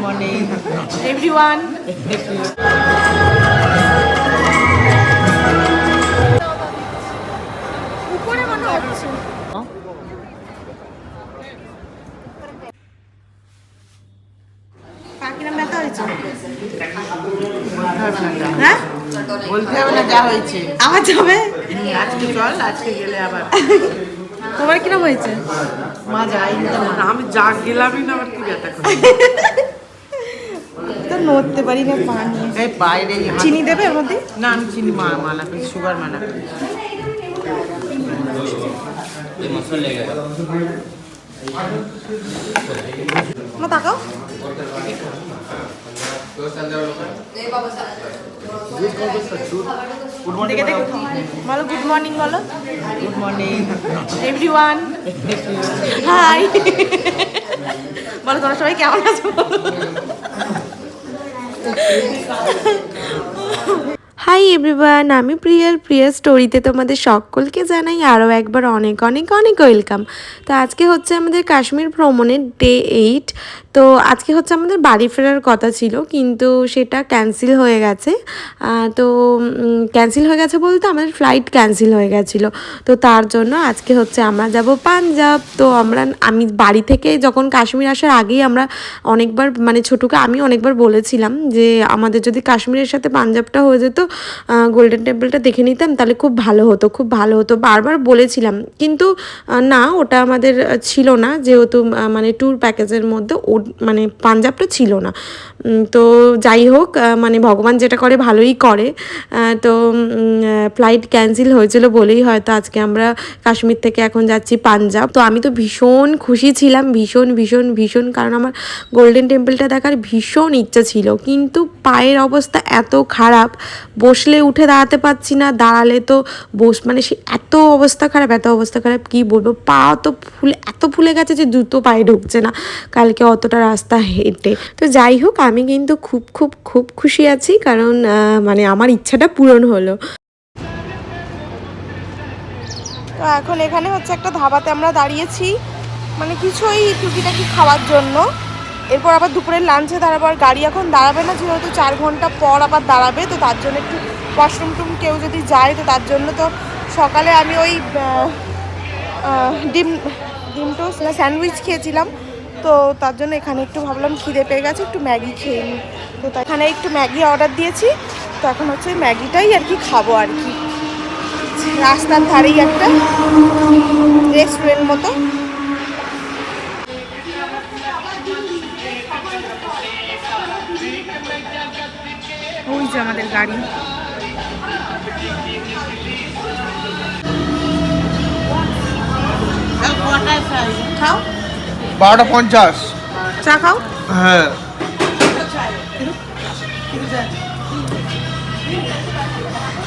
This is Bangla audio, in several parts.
morning. everyone. মনে হয়েছে? হ্যাঁ? আবার যাবে আজকে চল আজকে গেলে আবার। তোমার কিরম হয়েছে? মা যাই আমি যা গেলামই না আমার কি ব্যথা নড়তে পারি না পা নিয়ে এই বাইরে চিনি দেবে এর মধ্যে না আমি চিনি মা মানা সুগার মানা মা তাকাও। বলো গুড মর্নিং বলো। গুড মর্নিং এভরিওয়ান হাই বলো তোমরা সবাই কেমন আছো? হাই এভরিওয়ান আমি প্রিয়ার প্রিয়া স্টোরিতে তোমাদের সকলকে জানাই আরও একবার অনেক অনেক অনেক ওয়েলকাম তো আজকে হচ্ছে আমাদের কাশ্মীর ভ্রমণের ডে এইট তো আজকে হচ্ছে আমাদের বাড়ি ফেরার কথা ছিল, কিন্তু সেটা ক্যান্সেল হয়ে গেছে। তো ক্যান্সেল হয়ে গেছে বলতে আমাদের ফ্লাইট ক্যান্সেল হয়ে গেছিল। তো তার জন্য আজকে হচ্ছে আমরা যাব পাঞ্জাব। তো আমরা, আমি বাড়ি থেকে যখন কাশ্মীর আসার আগেই আমরা অনেকবার মানে ছোটুকে আমি অনেকবার বলেছিলাম যে, আমাদের যদি কাশ্মীরের সাথে পাঞ্জাবটা হয়ে যেত গোল্ডেন টেম্পলটা দেখে নিতাম, তাহলে খুব ভালো হতো, খুব ভালো হতো। বারবার বলেছিলাম। কিন্তু না, ওটা আমাদের ছিল না, যেহেতু মানে ট্যুর প্যাকেজের মধ্যে ও মানে পাঞ্জাবটা ছিল না। তো যাই হোক মানে ভগবান যেটা করে ভালোই করে। তো ফ্লাইট ক্যান্সেল হয়েছিল বলেই হয়তো আজকে আমরা কাশ্মীর থেকে এখন যাচ্ছি পাঞ্জাব। তো আমি তো ভীষণ খুশি ছিলাম, ভীষণ ভীষণ ভীষণ, কারণ আমার গোল্ডেন টেম্পলটা দেখার ভীষণ ইচ্ছা ছিল। কিন্তু পায়ের অবস্থা এত খারাপ, বসলে উঠে দাঁড়াতে পারছি না, দাঁড়ালে তো বস মানে সে এত অবস্থা খারাপ, এত অবস্থা খারাপ, কি বলব, পা তো ফুলে, এত ফুলে গেছে যে জুতো পায়ে ঢুকছে না। কালকে অতটা রাস্তা হেঁটে। তো যাই হোক, আমি কিন্তু খুব খুব খুব খুশি আছি কারণ মানে আমার ইচ্ছাটা পূরণ হলো। তো এখন এখানে হচ্ছে একটা ধাবাতে আমরা দাঁড়িয়েছি। মানে কিছু ওই টুকিটাকি খাওয়ার জন্য। এরপর আবার দুপুরের লাঞ্চে দাঁড়াবো। আর গাড়ি এখন দাঁড়াবে না, যেহেতু চার ঘণ্টা পর আবার দাঁড়াবে, তো তার জন্য একটু ওয়াশরুম টুম কেউ যদি যায়, তো তার জন্য তো সকালে আমি ওই ডিম ডিম টোস্ট না স্যান্ডউইচ খেয়েছিলাম। তো তার জন্য এখানে একটু ভাবলাম খিদে পেয়ে গেছে একটু ম্যাগি খেয়ে নিই। তো তাই এখানে একটু ম্যাগি অর্ডার দিয়েছি তো এখন হচ্ছে ওই ম্যাগিটাই আর কি খাব আর কি। রাস্তার ধারেই একটা রেস্টুরেন্ট মতো। ওই যে আমাদের গাড়ি। খাও। বারোটা পঞ্চাশ। চা খাও? হ্যাঁ।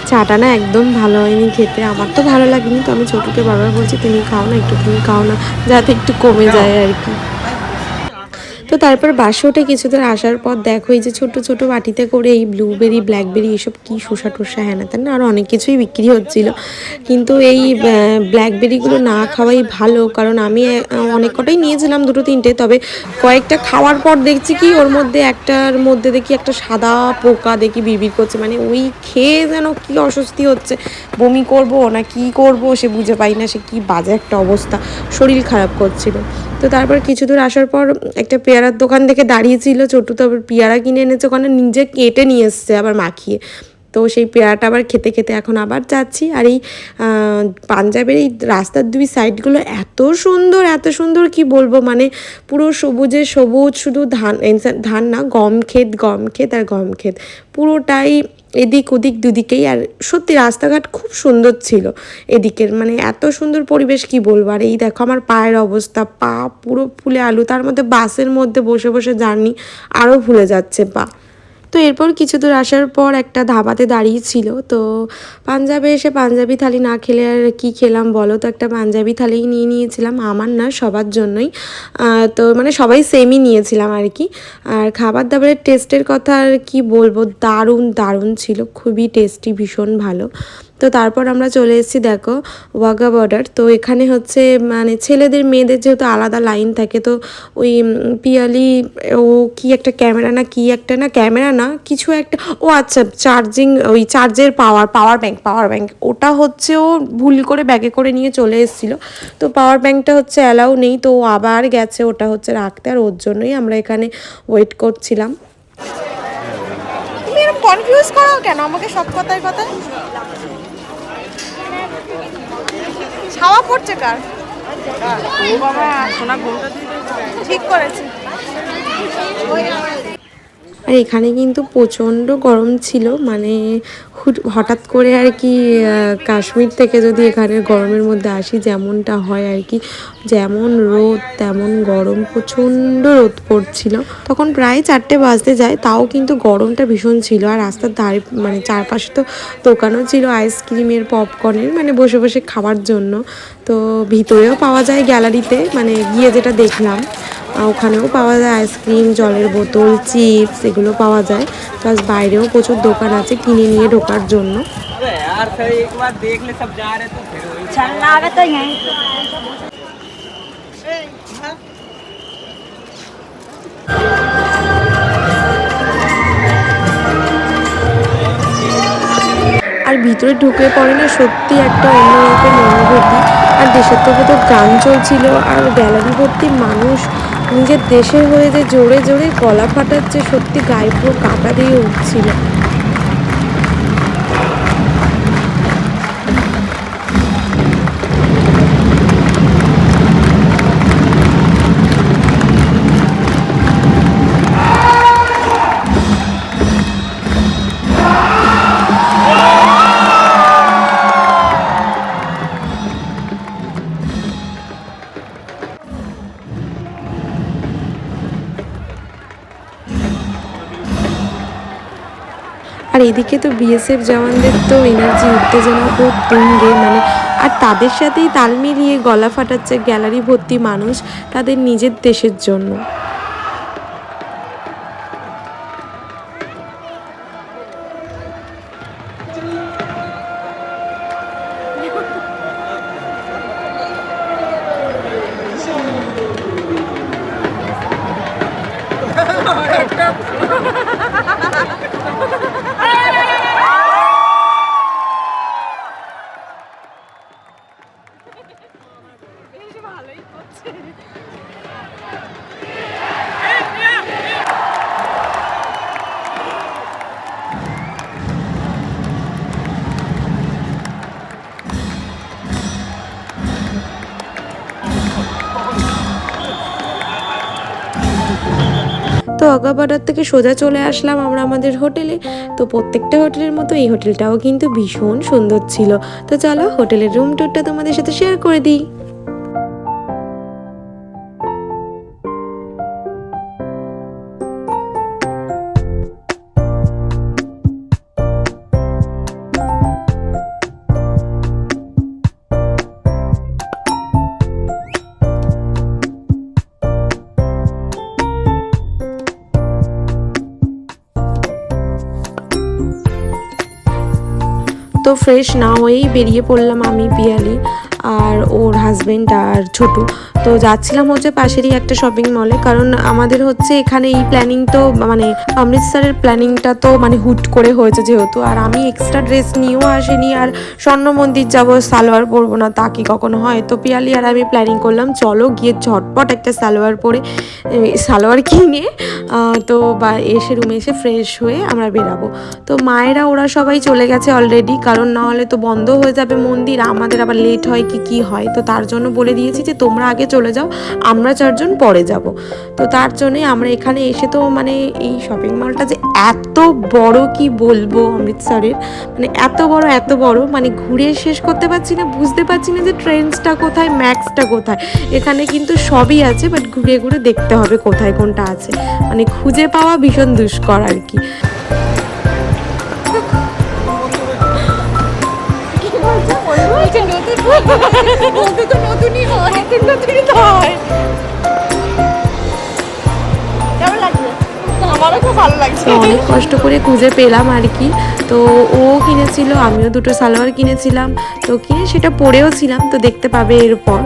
চাটা না একদম ভালো হয়নি খেতে। আমার তো ভালো লাগেনি তো আমি ছোটকে বারবার বলছি তুমি খাও না একটু তুমি খাও না। যাতে একটু কমে যায় আর কি। তো তারপর বাসে ওঠে কিছুদিন আসার পর দেখো এই যে ছোট ছোট বাটিতে করে এই ব্লুবেরি ব্ল্যাকবেরি এসব কি শোষা টোষা হ্যাঁ না তেন আরও অনেক কিছুই বিক্রি হচ্ছিল। কিন্তু এই ব্ল্যাকবেরিগুলো না খাওয়াই ভালো, কারণ আমি অনেক কটাই নিয়েছিলাম দুটো তিনটে, তবে কয়েকটা খাওয়ার পর দেখছি কি ওর মধ্যে একটার মধ্যে দেখি একটা সাদা পোকা দেখি বিড়বিড় করছে মানে ওই খেয়ে যেন কি অস্বস্তি হচ্ছে, বমি করব না কি করব সে বুঝে পাই না, সে কি বাজে একটা অবস্থা, শরীর খারাপ করছিল। তো তারপর কিছু দূর আসার পর একটা পেয়ারার দোকান থেকে দাঁড়িয়েছিল ছোটু তো পেয়ারা কিনে এনেছে, ওখানে নিজে কেটে নিয়ে এসছে আবার মাখিয়ে। তো সেই পেয়ারাটা আবার খেতে খেতে এখন আবার যাচ্ছি। আর এই পাঞ্জাবের এই রাস্তার দুই সাইডগুলো এত সুন্দর এত সুন্দর কি বলব? মানে পুরো সবুজে সবুজ, শুধু ধান ধান না, গম ক্ষেত গম ক্ষেত আর গম ক্ষেত। পুরোটাই এদিক ওদিক দুদিকেই, আর সত্যি রাস্তাঘাট খুব সুন্দর ছিল এদিকের। মানে এত সুন্দর পরিবেশ, কি বলব? আর এই দেখো আমার পায়ের অবস্থা, পা পুরো ফুলে আলু, তার মধ্যে বাসের মধ্যে বসে বসে জার্নি আরও ভুলে যাচ্ছে, পা। তো এরপর কিছু দূর আসার পর একটা ধাবাতে দাঁড়িয়েছিল তো পাঞ্জাবে এসে পাঞ্জাবি থালি না খেলে আর কি খেলাম বলো? তো একটা পাঞ্জাবি থালিই নিয়ে নিয়েছিলাম, আমার না সবার জন্যই। তো মানে সবাই সেমই নিয়েছিলাম আর কি। আর খাবার দাবারের টেস্টের কথা আর কি বলব? দারুণ দারুণ ছিল। খুবই টেস্টি ভীষণ ভালো। তো তারপর আমরা চলে এসেছি, দেখো ওয়াগা বর্ডার তো এখানে হচ্ছে মানে ছেলেদের মেয়েদের যেহেতু আলাদা লাইন থাকে, তো ওই পিয়ালি, ও কি একটা ক্যামেরা না, কি একটা না ক্যামেরা না, কিছু একটা, ও আচ্ছা চার্জিং ওই চার্জের পাওয়ার পাওয়ার ব্যাংক পাওয়ার ব্যাংক ওটা হচ্ছে ও ভুল করে ব্যাগে করে নিয়ে চলে এসেছিল। তো পাওয়ার ব্যাংকটা হচ্ছে অ্যালাউ নেই, তো ও আবার গেছে, ওটা হচ্ছে রাখতে। আর ওর জন্যই আমরা এখানে ওয়েট করছিলাম। কনফিউজ করাও কেন? আমাকে সব কথায় কথায়? ছাওয়া পড়ছে কার? ঠিক করেছি। আর এখানে কিন্তু প্রচণ্ড গরম ছিল মানে হঠাৎ করে আর কি কাশ্মীর থেকে যদি এখানে গরমের মধ্যে আসি, যেমনটা হয় আর কি, যেমন রোদ, তেমন গরম, প্রচণ্ড রোদ পড়ছিল। তখন প্রায় চারটে বাজতে যায়, তাও কিন্তু গরমটা ভীষণ ছিল। আর রাস্তার ধারে মানে চারপাশে তো দোকানও ছিল, আইসক্রিমের, পপকর্নের মানে বসে বসে খাওয়ার জন্য। তো ভিতরেও পাওয়া যায় গ্যালারিতে মানে গিয়ে যেটা দেখলাম। ওখানেও পাওয়া যায় আইসক্রিম, জলের বোতল, চিপস, এগুলো পাওয়া যায়। প্লাস বাইরেও প্রচুর দোকান আছে কিনে নিয়ে ঢোকার জন্য। আর ভিতরে ঢুকে পড়ে না সত্যি একটা অন্যরকম অনুভূতি। আর দেশের তো গান চলছিল, আর গ্যালারি ভর্তি মানুষ নিজের দেশের হয়ে যে জোরে জোরে গলা ফাটাচ্ছে সত্যি গায়ে পুরো কাটা দিয়ে উঠছিল। এদিকে তো বিএসএফ জওয়ানদের তো এনার্জি উত্তেজনা খুব তুঙ্গে মানে আর তাদের সাথেই তাল মিলিয়ে গলা ফাটাচ্ছে গ্যালারি ভর্তি মানুষ, তাদের নিজের দেশের জন্য। তো অগাবাডার থেকে সোজা চলে আসলাম আমরা আমাদের হোটেলে। তো প্রত্যেকটা হোটেলের মতো এই হোটেলটাও কিন্তু ভীষণ সুন্দর ছিল। তো চলো হোটেলের রুম টুরটা তোমাদের সাথে শেয়ার করে দিই। ফ্রেশ না হয়েই বেরিয়ে পড়লাম আমি, পিয়ালি আর ওর হাজবেন্ড আর ছোটু। তো যাচ্ছিলাম হচ্ছে পাশেরই একটা শপিং মলে কারণ আমাদের হচ্ছে এখানে এই প্ল্যানিং তো মানে অমৃতসরের প্ল্যানিংটা তো মানে হুট করে হয়েছে যেহেতু, আর আমি এক্সট্রা ড্রেস নিয়েও আসিনি, আর স্বর্ণ মন্দির যাব, সালোয়ার পরবো না, তা কি কখনো হয়? তো পিয়ালি আর আমি প্ল্যানিং করলাম, চলো গিয়ে ঝটপট একটা সালোয়ার পরে সালোয়ার কিনে তো বা এসে রুমে এসে ফ্রেশ হয়ে আমরা বেরাবো। তো মায়েরা, ওরা সবাই চলে গেছে অলরেডি কারণ না হলে তো বন্ধ হয়ে যাবে মন্দির, আমাদের আবার লেট হয় কি কি হয়? তো তার জন্য বলে দিয়েছি যে, তোমরা আগে চলে যাও, আমরা চারজন পরে যাব। তো তার জন্যই আমরা এখানে এসে তো মানে এই শপিং মলটা যে এত বড় কি বলব অমৃতসরের মানে এত বড় এত বড় মানে ঘুরে শেষ করতে পারছি না, বুঝতে পারছি না যে ট্রেন্ডসটা কোথায়, ম্যাক্সটা কোথায়। এখানে কিন্তু সবই আছে বাট ঘুরে ঘুরে দেখতে হবে কোথায় কোনটা আছে। মানে খুঁজে পাওয়া ভীষণ দুষ্কর আর কি। লাগছে আমারও খুব ভালো লাগছে। অনেক কষ্ট করে খুঁজে পেলাম আর কি। তো ও কিনেছিল, আমিও দুটো সালোয়ার কিনেছিলাম। তো কিনে সেটা পরেও ছিলাম, তো দেখতে পাবে এরপর।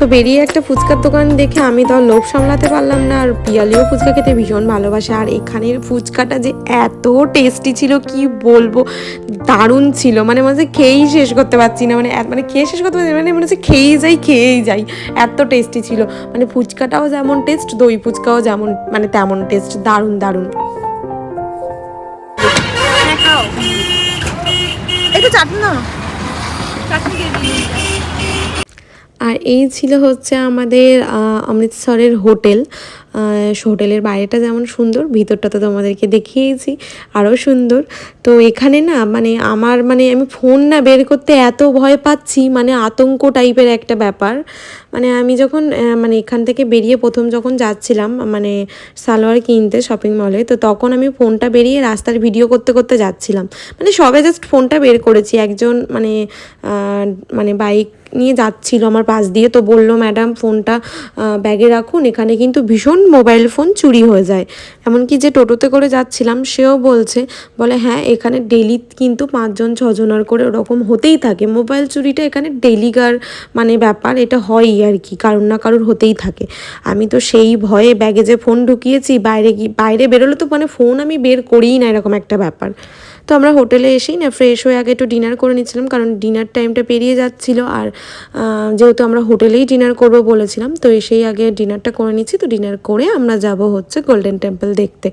তো বেরিয়ে একটা ফুচকার দোকান দেখে আমি তো আর লোভ সামলাতে পারলাম না আর পিয়ালিও ফুচকা খেতে ভীষণ ভালোবাসে আর এখানের ফুচকাটা যে এত টেস্টি ছিল কি বলব? দারুণ ছিল মানে মনে হচ্ছে খেয়েই শেষ করতে পারছি না মানে মানে খেয়ে শেষ করতে পারছি না, মানে মনে হচ্ছে খেয়েই যাই খেয়েই যাই এত টেস্টি ছিল মানে ফুচকাটাও যেমন টেস্ট দই ফুচকাও যেমন মানে তেমন টেস্ট দারুণ দারুণ। একটু চাটনি না আর এই ছিল হচ্ছে আমাদের অমৃতসরের হোটেল। হোটেলের বাইরেটা যেমন সুন্দর, ভিতরটা তো তোমাদেরকে দেখিয়েছি আরও সুন্দর। তো এখানে না মানে আমার মানে আমি ফোন না বের করতে এত ভয় পাচ্ছি মানে আতঙ্ক টাইপের একটা ব্যাপার। মানে আমি যখন মানে এখান থেকে বেরিয়ে প্রথম যখন যাচ্ছিলাম মানে সালোয়ার কিনতে শপিং মলে তো তখন আমি ফোনটা বেরিয়ে রাস্তার ভিডিও করতে করতে যাচ্ছিলাম। মানে সবে জাস্ট ফোনটা বের করেছি, একজন মানে মানে বাইক নিয়ে যাচ্ছিল আমার পাশ দিয়ে, তো বলল ম্যাডাম ফোনটা ব্যাগে রাখুন, এখানে কিন্তু ভীষণ মোবাইল ফোন চুরি হয়ে যায়। এমনকি যে টোটোতে করে যাচ্ছিলাম, সেও বলছে, বলে হ্যাঁ এখানে ডেলি কিন্তু পাঁচজন ছজনের করে ওরকম হতেই থাকে। মোবাইল চুরিটা এখানে ডেলিকার মানে ব্যাপার, এটা হয়ই আর কি, কারোর না কারোর হতেই থাকে। আমি তো সেই ভয়ে ব্যাগে যে ফোন ঢুকিয়েছি, বাইরে গিয়ে, বাইরে বেরোলে তো মানে ফোন আমি বের করিই না, এরকম একটা ব্যাপার। তো আমরা হোটেলে এসেই না ফ্রেশ হয়ে আগে একটু ডিনার করে নিচ্ছিলাম, কারণ ডিনার টাইমটা পেরিয়ে যাচ্ছিল আর যেহেতু আমরা হোটেলেই ডিনার করব বলেছিলাম, তো এসেই আগে ডিনারটা করে নিচ্ছি, তো ডিনার করে আমরা যাব হচ্ছে গোল্ডেন টেম্পল দেখতে।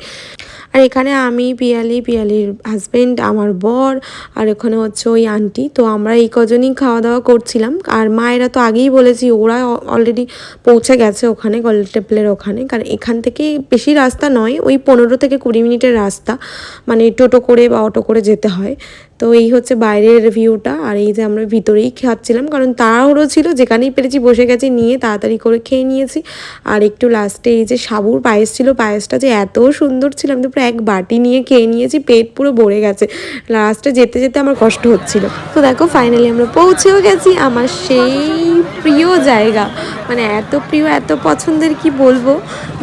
আর এখানে আমি, পিয়ালি, পিয়ালির হাজব্যান্ড আমার বর, আর ওখানে হচ্ছে ওই আন্টি তো আমরা এই কজনই খাওয়া দাওয়া করছিলাম। আর মায়েরা তো আগেই বলেছি, ওরা অলরেডি পৌঁছে গেছে ওখানে গোল্ডেন টেম্পলের ওখানে, কারণ এখান থেকে বেশি রাস্তা নয়, ওই পনেরো থেকে কুড়ি মিনিটের রাস্তা মানে টোটো করে বা অটো করে যেতে হয়। তো এই হচ্ছে বাইরের ভিউটা আর এই যে আমরা ভিতরেই খাচ্ছিলাম, কারণ তাড়াহুড়ো ছিল, যেখানেই পেরেছি বসে গেছি, নিয়ে তাড়াতাড়ি করে খেয়ে নিয়েছি। আর একটু লাস্টে এই যে সাবুর পায়েস ছিল, পায়েসটা যে এত সুন্দর ছিল, আমি তো এক বাটি নিয়ে খেয়ে নিয়েছি, পেট পুরো ভরে গেছে। লাস্টে যেতে যেতে আমার কষ্ট হচ্ছিল। তো দেখো ফাইনালি আমরা পৌঁছেও গেছি, আমার সেই প্রিয় জায়গা। মানে এত প্রিয়, এত পছন্দের কি বলব?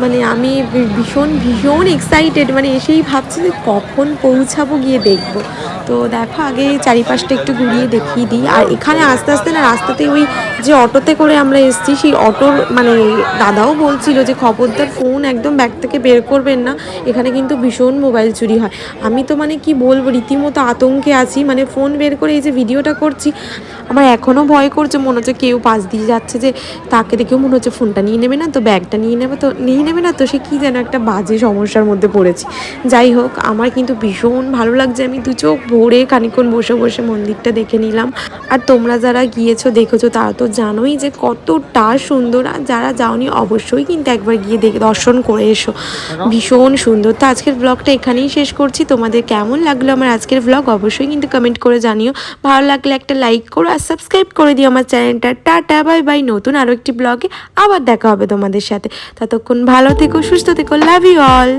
মানে আমি ভীষণ ভীষণ এক্সাইটেড মানে এসেই ভাবছি যে কখন পৌঁছাবো গিয়ে দেখব। তো দেখো, আগে চারিপাশটা একটু ঘুরিয়ে দেখিয়ে দিই। আর এখানে আস্তে আস্তে না রাস্তাতে ওই যে অটোতে করে আমরা এসেছি, সেই অটোর মানে দাদাও বলছিল যে খবরদার ফোন একদম ব্যাগ থেকে বের করবেন না, এখানে কিন্তু ভীষণ মোবাইল চুরি হয়। আমি তো মানে কি বলব, রীতিমতো আতঙ্কে আছি মানে ফোন বের করে এই যে ভিডিওটা করছি, আমার এখনও ভয় করছে, মনে হচ্ছে কেউ পাশ দিয়ে যাচ্ছে যে তাকে দেখেও মনে হচ্ছে ফোনটা নিয়ে নেবে না, তো ব্যাগটা নিয়ে নেবে, তো নিয়ে নেবে না, তো সে কী যেন একটা বাজে সমস্যার মধ্যে পড়েছি। যাই হোক, আমার কিন্তু ভীষণ ভালো লাগছে, আমি দু চোখ ভরে খানিক্ষণ বসে বসে মন্দিরটা দেখে নিলাম। আর তোমরা যারা গিয়েছো, দেখেছ, তারা তো জানোই যে কতটা সুন্দর, আর যারা যাওনি, অবশ্যই কিন্তু একবার গিয়ে দেখে, দর্শন করে এসো। ভীষণ সুন্দর। তো আজকের ব্লগটা এখানেই শেষ করছি। তোমাদের কেমন লাগল আমার আজকের ব্লগ, অবশ্যই কিন্তু কমেন্ট করে জানিও। ভালো লাগলে একটা লাইক করো, আর সাবস্ক্রাইব করে দিও আমার চ্যানেলটা টাটা বাই বাই নতুন আরও একটি ব্লগে আবার দেখা হবে তোমাদের সাথে। ততক্ষণ ভালো থেকো সুস্থ থেকো লাভ ইউ অল